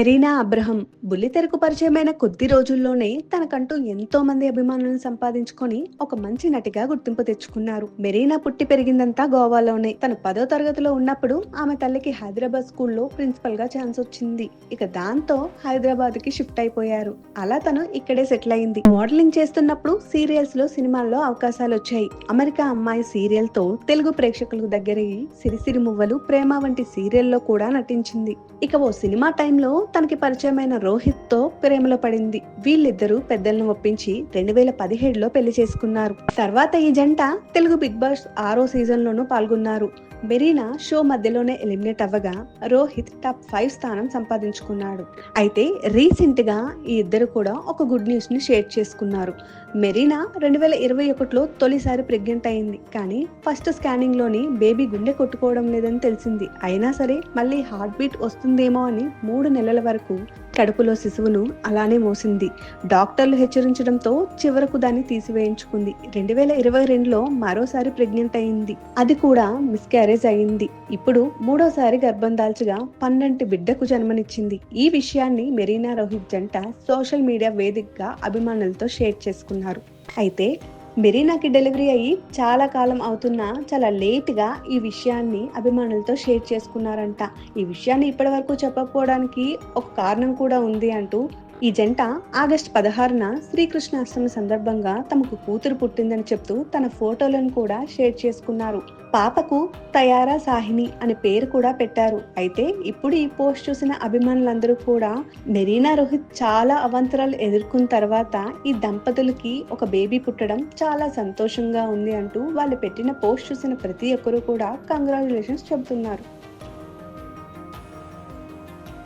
Marina Abraham బుల్లితెరకు పరిచయమైన కొద్ది రోజుల్లోనే తనకంటూ ఎంతో మంది అభిమానులను సంపాదించుకొని ఒక మంచి నటిగా గుర్తింపు తెచ్చుకున్నారు. మెరీనా పుట్టి పెరిగిందంతా గోవాలోనే. తను పదో తరగతిలో ఉన్నప్పుడు ఆమె తల్లికి హైదరాబాద్ స్కూల్లో ప్రిన్సిపల్గా ఛాన్స్ వచ్చింది. ఇక దాంతో హైదరాబాద్కి షిఫ్ట్ అయిపోయారు. అలా తను ఇక్కడే సెటిల్ అయింది. మోడలింగ్ చేస్తున్నప్పుడు సీరియల్స్లో సినిమాల్లో అవకాశాలు వచ్చాయి అమెరికా అమ్మాయి సీరియల్తో తెలుగు ప్రేక్షకులకు దగ్గరయ్యి సిరిసిరి మువ్వలు ప్రేమ వంటి సీరియల్లో కూడా నటించింది. ఇక ఓ సినిమా టైంలో తనకి పరిచయమైన రోహిత్తో ప్రేమలో పడింది. వీళ్ళిద్దరూ పెద్దలను ఒప్పించి రెండు వేల పదిహేడులో పెళ్ళి చేసుకున్నారు. తర్వాత ఈ జంట తెలుగు బిగ్ బాస్ ఆరో సీజన్ లోనూ పాల్గొన్నారు. మెరీనా షో మధ్యలోనే ఎలిమినేట్ అవ్వగా రోహిత్ టాప్ ఫైవ్ స్థానం సంపాదించుకున్నాడు. అయితే రీసెంట్గా ఈ ఇద్దరు కూడా ఒక గుడ్ న్యూస్ని షేర్ చేసుకున్నారు. మెరీనా రెండు వేల ఇరవై ఒకటిలో తొలిసారి ప్రెగ్నెంట్ అయింది. కానీ ఫస్ట్ స్కానింగ్లోని బేబీ గుండె కొట్టుకోవడం లేదని తెలిసింది. అయినా సరే మళ్ళీ హార్ట్ బీట్ వస్తుందేమో అని మూడు నెలల వరకు కడుపులో శిశువును అలానే మోసింది. డాక్టర్లు హెచ్చరించడంతో చివరకు దాన్ని తీసివేయించుకుంది. రెండు వేల ఇరవై రెండులో మరోసారి ప్రెగ్నెంట్ అయింది. అది కూడా మిస్క్యారేజ్ అయింది. ఇప్పుడు మూడోసారి గర్భం దాల్చగా పన్నెండు బిడ్డకు జన్మనిచ్చింది. ఈ విషయాన్ని మెరీనా రోహిత్ జంట సోషల్ మీడియా వేదికగా అభిమానులతో షేర్ చేసుకున్నారు. అయితే మెరీనాకి డెలివరీ అయ్యి చాలా కాలం అవుతున్నా చాలా లేట్గా ఈ విషయాన్ని అభిమానులతో షేర్ చేసుకున్నారంట. ఈ విషయాన్ని ఇప్పటివరకు చెప్పకపోవడానికి ఒక కారణం కూడా ఉంది అంటూ ఈ జంట ఆగస్టు పదహారున శ్రీకృష్ణాష్టమి సందర్భంగా తమకు కూతురు పుట్టిందని చెప్తూ తన ఫోటోలను కూడా షేర్ చేసుకున్నారు. పాపకు తయారా సాహిని అనే పేరు కూడా పెట్టారు. అయితే ఇప్పుడు ఈ పోస్ట్ చూసిన అభిమానులందరూ కూడా మెరీనా రోహిత్ చాలా అవంతరాలు ఎదుర్కొన్న తర్వాత ఈ దంపతులకి ఒక బేబీ పుట్టడం చాలా సంతోషంగా ఉంది అంటూ వాళ్ళు పెట్టిన పోస్ట్ చూసిన ప్రతి ఒక్కరూ కూడా కంగ్రాచులేషన్స్ చెబుతున్నారు.